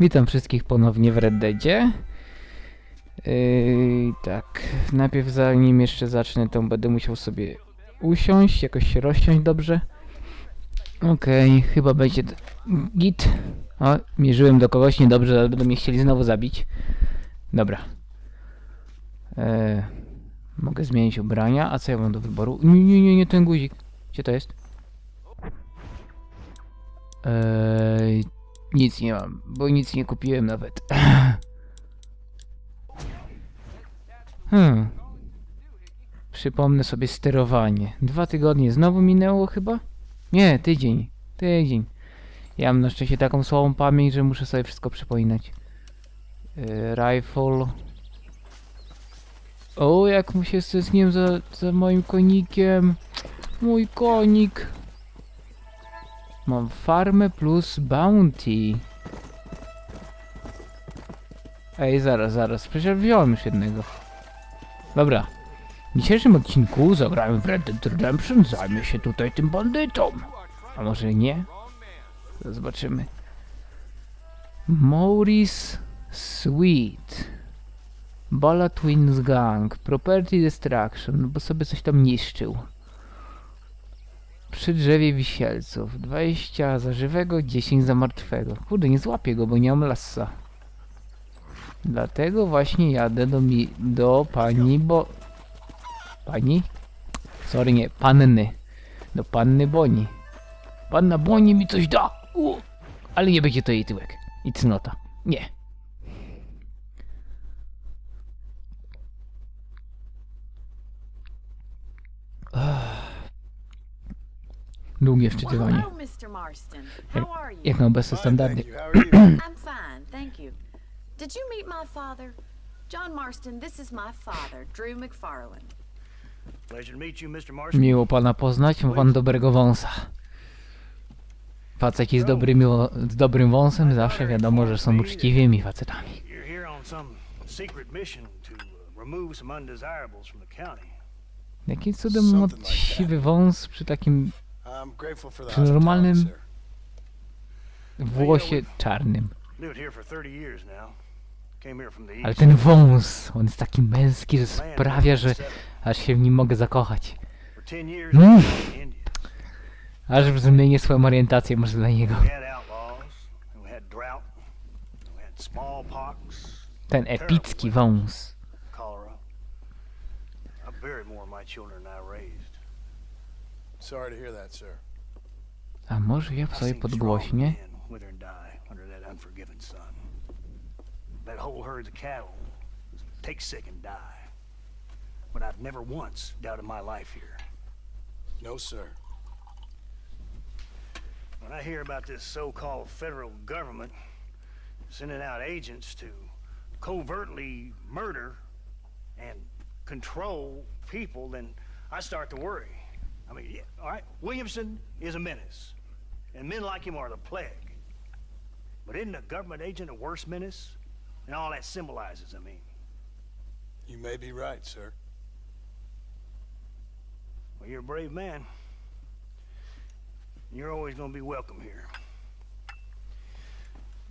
Witam wszystkich ponownie w Red Deadzie. Yy, tak, najpierw zanim jeszcze zacznę, to będę musiał sobie usiąść, jakoś się rozsiąść dobrze. Okej, chyba będzie git. O, mierzyłem do kogoś niedobrze, ale będą mnie chcieli znowu zabić. Dobra. Eee, mogę zmienić ubrania, a co ja mam do wyboru? Nie, nie, nie, nie ten guzik. Gdzie to jest? Eee, nic nie mam, bo nic nie kupiłem nawet. Hmm. Przypomnę sobie sterowanie. Dwa tygodnie znowu minęło chyba? Nie, tydzień. Tydzień. Ja mam na szczęście taką słabą pamięć, że muszę sobie wszystko przypominać. Yy, rifle. O, jak mu się stęskniłem za, za moim konikiem. Mój konik. Mam farmę plus bounty. Ej, zaraz, zaraz. Przecież wziąłem już jednego. Dobra. W dzisiejszym odcinku zagrałem w Red Dead Redemption. Zajmę się tutaj tym bandytą. A może nie? Zobaczymy. Maurice Sweet. Bala Twins Gang. Property Destruction, bo sobie coś tam niszczył. Przy drzewie wisielców. 20 za żywego, 10 za martwego. Kurde, nie złapię go, bo nie mam lassa. Dlatego właśnie jadę do mi do pani, bo... Pani? Sorry, nie, panny. Do panny Boni. Panna Boni mi coś da! U! Ale nie będzie to jej tyłek. I cnota. Nie. Długie are you? Jak na obecne standardy. Did you meet my father? John Marston, this is my father, Drew McFarlane. Miło pana poznać, ma pan dobrego wąsa. Faceci z, dobrymi, wo- z dobrym wąsem zawsze wiadomo, że są uczciwymi facetami. Uh. Jakim cudem ma siwy wąs przy takim Przy normalnym- włosie czarnym. Lived here for 30 years now. Came here from the Ale ten wąs, on jest taki męski, że sprawia, że aż się w nim mogę zakochać. For 10 years Mm. Aż zmienię swoją orientację może dla niego. Ten epicki wąs. A może ja I sobie seen strong podgłośnie? men wither and die under that unforgiving sun. That whole herd of cattle take sick and die. But I've never once doubted my life here. No, sir. When I hear about this so-called federal government sending out agents to covertly murder and control people, then I start to worry. I mean, yeah, all right, Williamson is a menace, and men like him are the plague. But isn't a government agent a worse menace? And all that symbolizes, I mean. You may be right, sir. Well, you're a brave man. You're always going to be welcome here.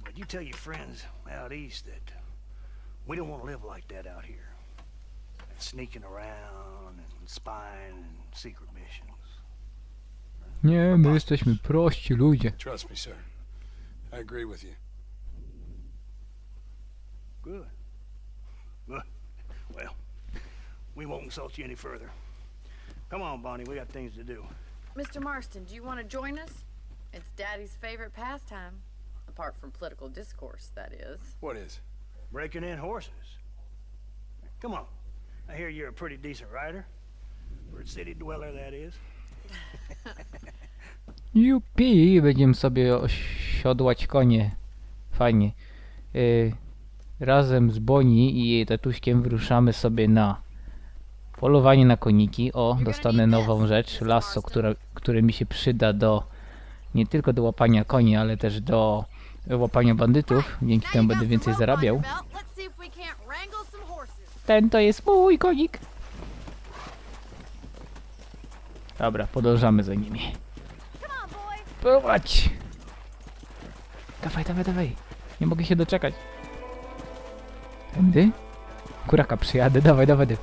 But you tell your friends out east that we don't want to live like that out here. Sneaking around and spying and secret missions. Nie, my jesteśmy prości ludzie. Trust me, sir. I agree with you. Good. Good. Well, we won't insult you any further. Come on, Bonnie, we got things to do. Mr. Marston, do you want to join us? It's Daddy's favorite pastime. Apart from political discourse, that is. What is? Breaking in horses. Come on. I hear you're a pretty decent rider. For a city dweller, that is. Jupi, będziemy sobie osiodłać konie. Fajnie. Y, razem z Boni i jej tatuśkiem wyruszamy sobie na polowanie na koniki. O, dostanę nową rzecz, lasso, która, które mi się przyda do nie tylko do łapania koni, ale też do łapania bandytów. Dzięki temu będę więcej zarabiał. Ten to jest mój konik. Dobra, podążamy za nimi. Prowadź! Dawaj, dawaj, dawaj. Nie mogę się doczekać. Tędy? Kuraka przyjadę, dawaj, dawaj. Dawaj,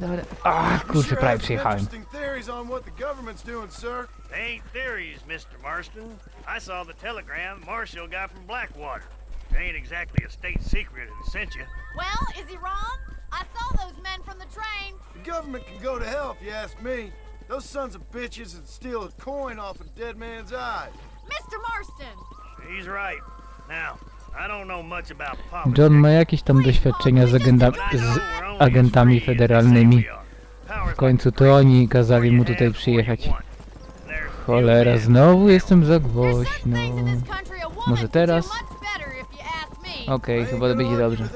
dawaj. dawaj. A, kurczę, prawie przyjechałem. Theories on what the government's doing, sir. They ain't theories, Mr. Marston. I saw the telegram Marshall got from Blackwater. It ain't exactly a state secret who sent you. Well, is he wrong? I saw those men from the train. The government can go to hell if you ask me. Those sons of bitches that steal a coin off a dead man's eyes. Mr. Marston! He's right. Now, I don't know much about politics. John ma jakieś tam doświadczenia z, agenda, I know z agentami federalnymi. W końcu to oni kazali mu tutaj przyjechać. Cholera, znowu jestem za głośno. Może teraz? Okej, ain't chyba będzie dobrze.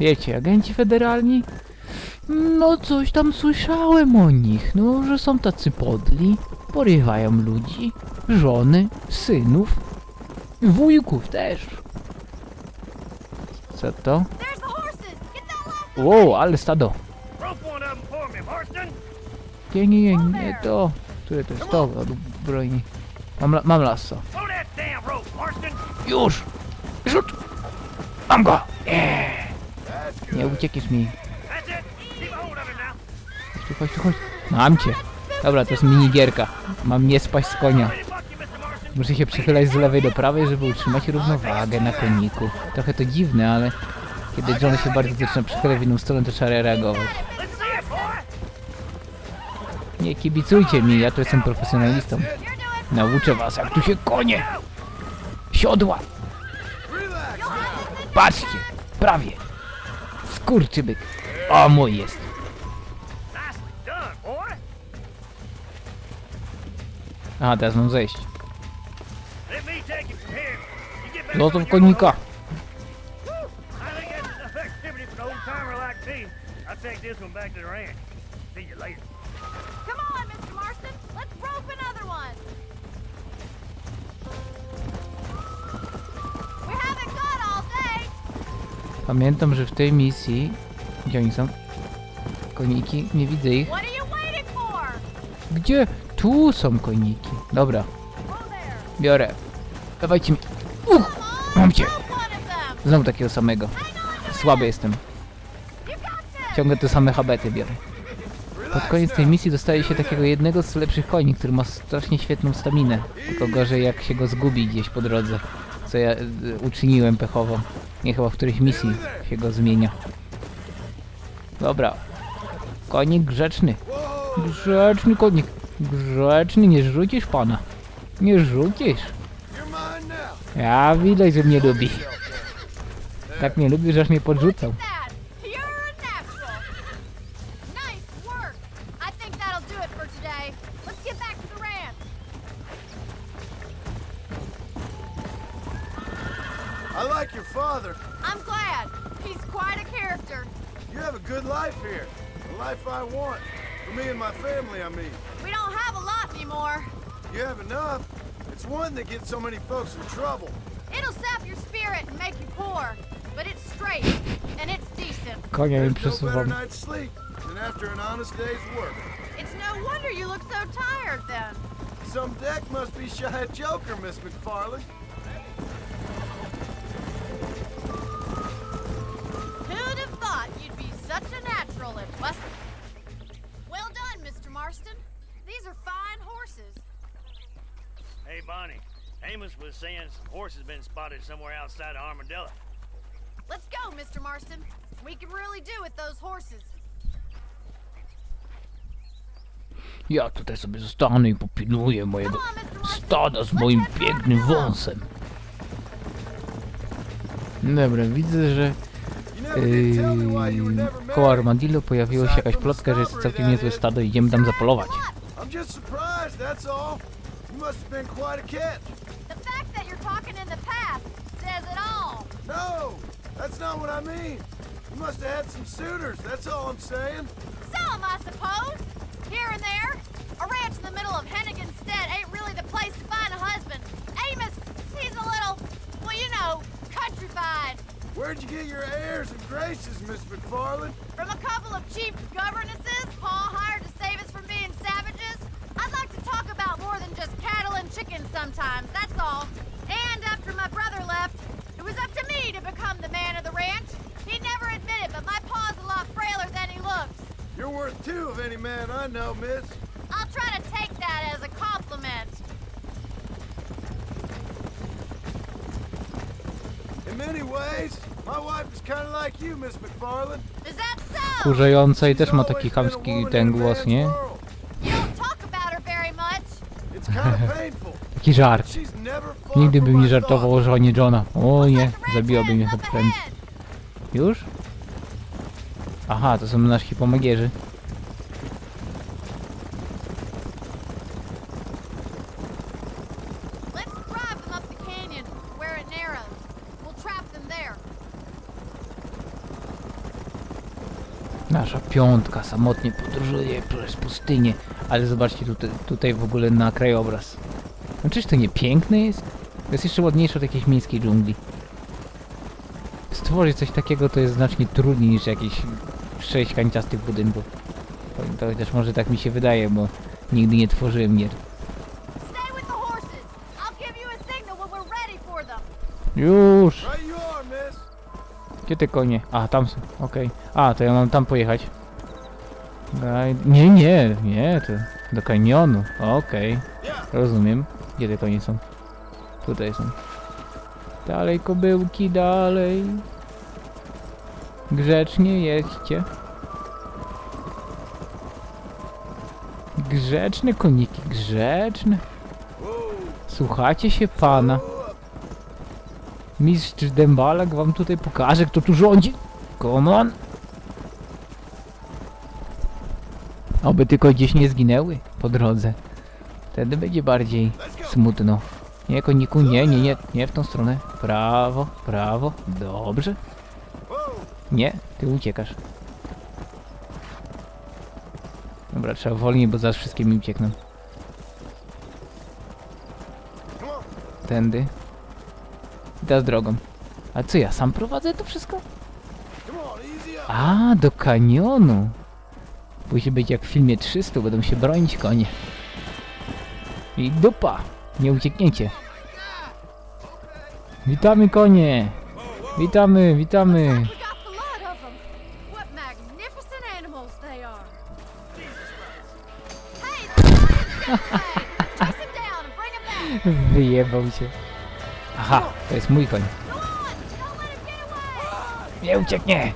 Wiecie, agenci federalni? No coś tam słyszałem o nich, no że są tacy podli, porywają ludzi, żony, synów, wujków też. Co to? Wow, ale stado. Nie, nie, nie, nie to. Które to jest to od broni. Mam, la- mam lasso. Już! Rzut! Mam go! That's nie good. uciekniesz mi. Chodź tu, chodź tu, chodź. Mam cię. Dobra, to jest minigierka. Mam nie spaść z konia. Muszę się przychylać z lewej do prawej, żeby utrzymać równowagę na koniku. Trochę to dziwne, ale kiedy John się bardzo zaczyna przychylać w inną stronę, to trzeba reagować. Nie kibicujcie mi, ja tu jestem profesjonalistą. Nauczę was, jak tu się konie siodła. Patrzcie, prawie. Skurczybyk. O, mój jest. Aha, teraz mam zejść. Let me take it from here. You get back No Pamiętam, że w tej misji... Gdzie oni są? Koniki? Nie widzę ich. Gdzie? Tu są koniki. Dobra, biorę. Dawajcie mi. Uch! Mam cię. Znowu takiego samego. Słaby jestem. Ciągle te same habety biorę. Pod koniec tej misji dostaje się takiego jednego z lepszych koni, który ma strasznie świetną staminę. Tylko gorzej jak się go zgubi gdzieś po drodze. Co ja y, uczyniłem pechowo. Nie chyba w którejś misji się go zmienia. Dobra. Konik grzeczny. Grzeczny konik. Grzeczny, nie rzucisz pana. Nie rzucisz. Ja widać, że mnie lubi. Tak mnie lubi, że aż mnie podrzucał. I like your father. I'm glad. He's quite a character. You have a good life here. The life I want. For me and my family, I mean. We don't have a lot anymore. You have enough. It's one that gets so many folks in trouble. It'll sap your spirit and make you poor. But it's straight, and it's decent. Konia mi There's no better przesuwam. night's sleep than after an honest day's work. It's no wonder you look so tired then. Some deck must be shy of Joker, Miss McFarland. Such a natural at West? Well done, Mr. Marston. These are fine horses. Hey, Bonnie. Amos was saying some horses been spotted somewhere outside of Armadillo. Let's go, Mr. Marston. We can really do with those horses. Ja tutaj sobie zostanę i popilnuję Come mojego on, Mr. Marston. stada z Let's moim pięknym now. wąsem. Dobra, widzę, że yy, koło. Armadillo pojawiło się jakaś plotka, że jest całkiem niezłe stado i idziemy tam zapolować. No, that's not what I mean. You must have had some suitors, that's all I'm saying. Some, I suppose. Here and there. A ranch in the middle of Hennigan's Stead ain't really the place to find a husband. Amos, he's a little, well, you know, countrified. Where'd you get your gracious, Miss McFarland. From a couple of cheap governesses Paul hired to save us from being savages, I'd like to talk about more than just cattle and chickens sometimes, that's all. And after my brother left, it was up to me to become the man of the ranch. He never admitted, but my paw's a lot frailer than he looks. You're worth two of any man I know, miss. I'll try to take that as a compliment. In many ways, It's kind of painful. Taki żart. She's never far Nigdy from bym my nie żartował o thoughts. żonie Johna. O nie, zabiłaby mnie to prędzej. Już? Aha, to są nasi pomagierzy. Nasza piątka samotnie podróżuje przez pustynię. Ale zobaczcie tutaj, tutaj w ogóle na krajobraz. No czyż to nie piękne jest? To jest jeszcze ładniejsze od jakiejś miejskiej dżungli. Stworzyć coś takiego to jest znacznie trudniej niż jakieś sześć kanciastych budynków. To, to chociaż może tak mi się wydaje, bo nigdy nie tworzyłem gier. Już! Gdzie te konie? A, tam są, okej. A, to ja mam tam pojechać. Nie, nie, nie, to do kanionu. Okej, rozumiem. Gdzie te konie są? Tutaj są. Dalej, kobyłki, dalej. Grzecznie jedźcie. Grzeczne koniki, grzeczne. Słuchacie się pana. Mistrz Dębalak wam tutaj pokaże, kto tu rządzi. Come on. Oby tylko gdzieś nie zginęły po drodze. Wtedy będzie bardziej smutno. Nie, koniku, nie, nie, nie, nie w tą stronę. Prawo, prawo, dobrze. Nie, ty uciekasz. Dobra, trzeba wolniej, bo zaraz wszystkie mi uciekną. Tędy. Teraz drogą. A co ja sam prowadzę to wszystko? A, do kanionu. Musi być jak w filmie 300, będą się bronić konie. I dupa, nie uciekniecie. Witamy konie. Witamy, witamy. Wyjebał się. Aha, to jest mój koń. Nie ucieknie.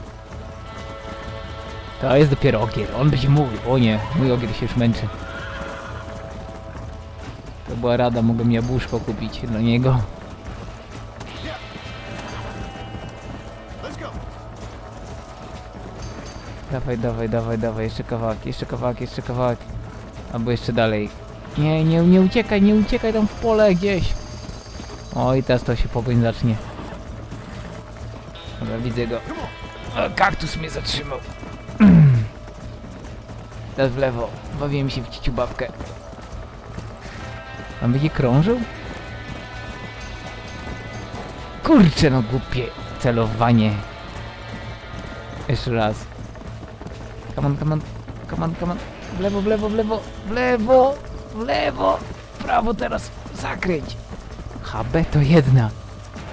To jest dopiero ogier, on będzie mówił. O nie, mój ogier się już męczy. To była rada, mogę mi jabłuszko kupić dla niego. Dawaj, dawaj, dawaj, dawaj, jeszcze kawałek, jeszcze kawałek, jeszcze kawałek. Albo jeszcze dalej. Nie, nie, nie uciekaj, nie uciekaj tam w pole gdzieś. Oj, teraz to się pogoń zacznie. Dobra, widzę go. O, kaktus mnie zatrzymał. Teraz w lewo. Bawiłem się w ciciu babkę. Tam będzie krążył? Kurczę, no głupie celowanie. Jeszcze raz. Come on, come on, come on, come on. W lewo, w lewo, w lewo, w lewo, w lewo. W prawo teraz. Zakręć. HB to jedna.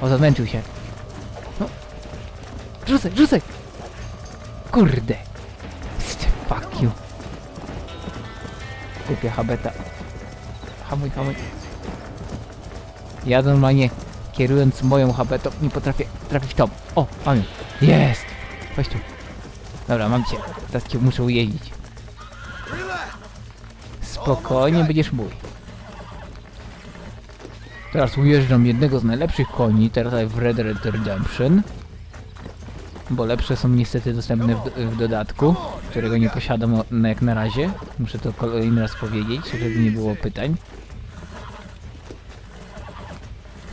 O, zamęczył się. No. Rzucaj, rzucaj. Kurde. St- Fuck you. Kupię habeta. Hamuj, hamuj. Ja normalnie kierując moją habetą nie potrafię trafić w top. O, mam ją. Jest. Weź tu. Dobra, mam cię. Teraz cię muszę ujeździć. Spokojnie będziesz mój. Teraz ujeżdżam jednego z najlepszych koni, teraz w Red Dead Redemption. Bo lepsze są niestety dostępne w, w dodatku, którego nie posiadam na- jak na razie. Muszę to kolejny raz powiedzieć, żeby nie było pytań.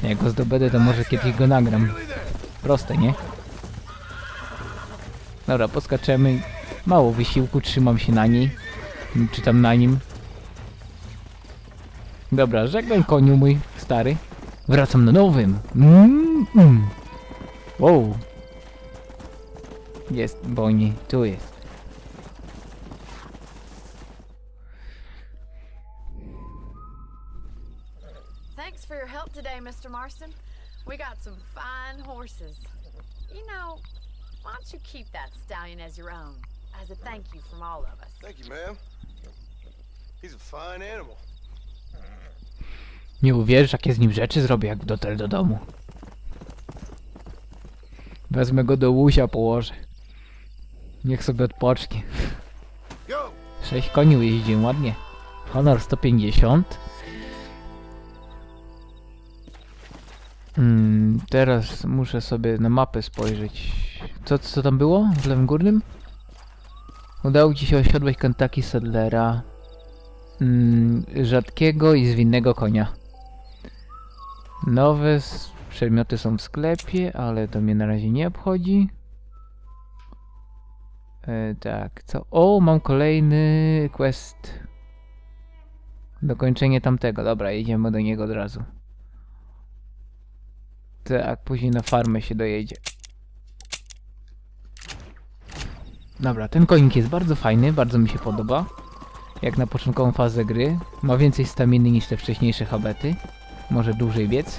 Jak go zdobędę, to może kiedyś go nagram. Proste, nie? Dobra, poskaczemy. Mało wysiłku, trzymam się na niej. Czy tam na nim. Dobra, żegnaj koniu mój stary. Wracam na nowym. Mm, mm. Wow. Jest, Boni, tu jest. Thanks for your help today, Mr. Marston. We got some fine horses. You know, why don't you keep that stallion as your own, as a thank you from all of us? Thank you, ma'am. He's a fine animal. Nie uwierzysz, jakie z nim rzeczy zrobię, jak dotel do domu. Wezmę go do łuzia, położę. Niech sobie odpocznie. 6 koni ujeździłem ładnie. Honor 150. Mm, teraz muszę sobie na mapę spojrzeć. Co, co tam było w lewym górnym? Udało ci się osiodłać Kentucky Saddlera. Mm, rzadkiego i zwinnego konia. Nowe przedmioty są w sklepie, ale to mnie na razie nie obchodzi. E, tak, co? O, mam kolejny quest. Dokończenie tamtego. Dobra, jedziemy do niego od razu. Tak, później na farmę się dojedzie. Dobra, ten konik jest bardzo fajny, bardzo mi się podoba. Jak na początkową fazę gry. Ma więcej staminy niż te wcześniejsze habety. Może dłużej biec.